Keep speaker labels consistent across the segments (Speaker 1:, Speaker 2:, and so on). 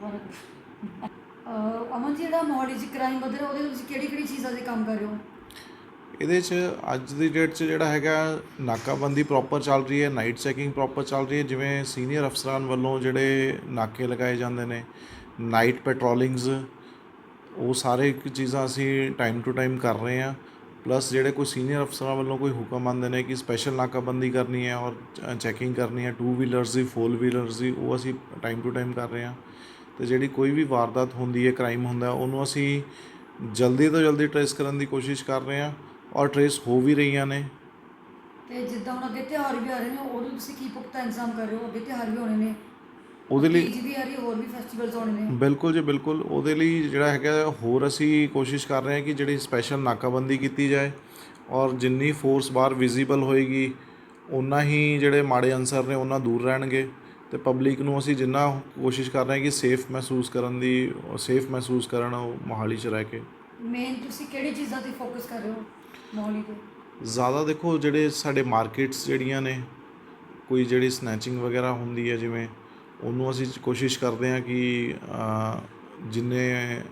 Speaker 1: ਅਹ ਅਮਨ ਜੀ ਜਿਹੜਾ ਮੋਹਾਲੀ 'ਚ ਕ੍ਰਾਈਮ ਵਧ ਰਿਹਾ, ਉਹਦੇ ਵਿੱਚ ਕਿਹੜੀ ਕਿਹੜੀ ਚੀਜ਼ਾਂ ਦੇ ਕੰਮ ਕਰ ਰਹੇ ਹੋ?
Speaker 2: ਇਹਦੇ 'ਚ ਅੱਜ ਦੀ ਡੇਟ 'ਚ ਜਿਹੜਾ ਹੈਗਾ, ਨਾਕਾਬੰਦੀ ਪ੍ਰੋਪਰ ਚੱਲ ਰਹੀ ਹੈ ਨਾਈਟ ਚੈਕਿੰਗ ਪ੍ਰੋਪਰ ਚੱਲ ਰਹੀ ਹੈ, ਜਿਵੇਂ ਸੀਨੀਅਰ ਅਫਸਰਾਂ ਵੱਲੋਂ ਜਿਹੜੇ ਨਾਕੇ ਲਗਾਏ ਜਾਂਦੇ ਨੇ ਨਾਈਟ ਪੈਟਰੋਲਿੰਗਸ ਉਹ ਸਾਰੇ ਇੱਕ ਚੀਜ਼ਾਂ ਅਸੀਂ ਟਾਈਮ ਟੂ ਟਾਈਮ ਕਰ ਰਹੇ ਹਾਂ। ਪਲੱਸ ਜਿਹੜੇ ਕੋਈ ਸੀਨੀਅਰ ਅਫਸਰਾਂ ਵੱਲੋਂ ਕੋਈ ਹੁਕਮ ਆਉਂਦੇ ਨੇ ਕਿ ਸਪੈਸ਼ਲ ਨਾਕਾਬੰਦੀ ਕਰਨੀ ਹੈ ਔਰ ਚੈਕਿੰਗ ਕਰਨੀ ਹੈ ਟੂ ਵੀਲਰਸ ਦੀ ਫੋਰ ਵੀਲਰਸ ਦੀ, ਉਹ ਅਸੀਂ ਟਾਈਮ ਟੂ ਟਾਈਮ ਕਰ ਰਹੇ ਹਾਂ। ਤੇ ਜਿਹੜੀ ਕੋਈ ਵੀ ਵਾਰਦਾਤ ਹੁੰਦੀ ਹੈ ਕ੍ਰਾਈਮ ਹੁੰਦਾ ਉਹਨੂੰ ਅਸੀਂ ਜਲਦੀ ਤੋਂ ਜਲਦੀ ਟਰੇਸ ਕਰਨ ਦੀ ਕੋਸ਼ਿਸ਼ ਕਰ ਰਹੇ ਹਾਂ ਔਰ ਟਰੇਸ ਹੋ ਵੀ ਰਹੀਆਂ ਨੇ।
Speaker 1: ਤੇ ਜਿੱਦਾਂ ਹੁਣ ਅੱਗੇ ਤਿਉਹਾਰ ਵੀ ਆ ਰਹੇ ਨੇ ਉਹਦੇ ਤੁਸੀਂ ਕੀ ਪੁਖਤਾ ਇੰਤਜ਼ਾਮ ਕਰ ਰਹੇ ਹੋ? ਅੱਗੇ ਤਿਉਹਾਰ ਵੀ ਹੋਣੇ ਨੇ।
Speaker 2: ਉਹਦੇ ਲਈ
Speaker 1: ਤੀਜ ਵੀ ਆ ਰਹੀ ਹੋਰ ਵੀ ਫੈਸਟੀਵਲਸ ਹੋਣੇ ਨੇ।
Speaker 2: ਬਿਲਕੁਲ ਜੀ ਬਿਲਕੁਲ। ਉਹਦੇ ਲਈ ਜਿਹੜਾ ਹੈਗਾ ਹੋਰ ਅਸੀਂ ਕੋਸ਼ਿਸ਼ ਕਰ ਰਹੇ ਹਾਂ ਕਿ ਜਿਹੜੀ ਸਪੈਸ਼ਲ ਨਾਕਾਬੰਦੀ ਕੀਤੀ ਜਾਏ ਔਰ ਜਿੰਨੀ ਫੋਰਸ ਬਾਹਰ ਵਿਜ਼ੀਬਲ ਹੋਏਗੀ ਉਨਾ ਹੀ ਜਿਹੜੇ ਮਾੜੇ ਅਨਸਰ ਨੇ ਉਹਨਾਂ ਦੂਰ ਰਹਿਣਗੇ। ਤੇ ਪਬਲਿਕ ਨੂੰ ਅਸੀਂ ਜਿੰਨਾ ਕੋਸ਼ਿਸ਼ ਕਰ ਰਹੇ ਹਾਂ ਕਿ ਸੇਫ ਮਹਿਸੂਸ ਕਰਨ ਦੀ ਸੇਫ ਮਹਿਸੂਸ ਕਰਨ ਉਹ ਮੋਹਾਲੀ 'ਚ ਰਹਿ ਕੇ।
Speaker 1: ਮੇਨ ਤੁਸੀਂ ਕਿਹੜੀ ਚੀਜ਼ਾਂ ਤੇ ਫੋਕਸ ਕਰ ਰਹੇ ਹੋ ਮੋਹਾਲੀ ਤੇ?
Speaker 2: ਜ਼ਿਆਦਾ ਦੇਖੋ ਜਿਹੜੇ ਸਾਡੇ ਮਾਰਕੀਟਸ ਜਿਹੜੀਆਂ ਨੇ ਕੋਈ ਜਿਹੜੀ ਸਨੈਚਿੰਗ ਵਗੈਰਾ ਹੁੰਦੀ ਹੈ ਜਿਵੇਂ ਉਹਨੂੰ ਅਸੀਂ ਕੋਸ਼ਿਸ਼ ਕਰਦੇ ਹਾਂ ਕਿ ਜਿੰਨੇ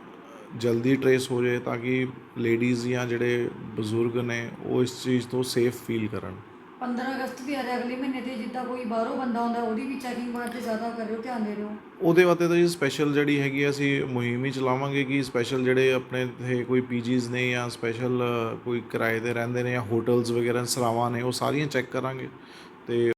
Speaker 2: ਜਲਦੀ ਟਰੇਸ ਹੋ ਜਾਏ ਤਾਂ ਕਿ ਲੇਡੀਜ਼ ਜਾਂ ਜਿਹੜੇ ਬਜ਼ੁਰਗ ਨੇ ਉਹ ਇਸ ਚੀਜ਼ ਤੋਂ ਸੇਫ ਫੀਲ ਕਰਨ।
Speaker 1: 15 ਅਗਸਤ ਵੀ ਆ ਰਿਹਾ ਅਗਲੇ ਮਹੀਨੇ ਤੇ ਜਿੱਦਾਂ ਕੋਈ ਬਾਹਰੋਂ ਬੰਦਾ ਆਉਂਦਾ ਉਹਦੀ ਵੀ ਚੈਕਿੰਗ ਵਾਸਤੇ ਜ਼ਿਆਦਾ ਕਰ ਧਿਆਨ ਦੇ ਰਹੇ
Speaker 2: ਉਹਦੇ ਵਾਸਤੇ ਤਾਂ ਜੀ ਸਪੈਸ਼ਲ ਜਿਹੜੀ ਹੈਗੀ ਆ, ਅਸੀਂ ਮੁਹਿੰਮ ਹੀ ਚਲਾਵਾਂਗੇ ਕਿ ਸਪੈਸ਼ਲ ਜਿਹੜੇ ਆਪਣੇ ਇੱਥੇ ਕੋਈ ਪੀਜੀਜ਼ ਨੇ ਜਾਂ ਸਪੈਸ਼ਲ ਕੋਈ ਕਿਰਾਏ ਤੇ ਰਹਿੰਦੇ ਨੇ ਜਾਂ ਹੋਟਲਸ ਵਗੈਰਾ ਸਰਾਵਾਂ ਨੇ ਉਹ ਸਾਰੀਆਂ ਚੈੱਕ ਕਰਾਂਗੇ। ਤੇ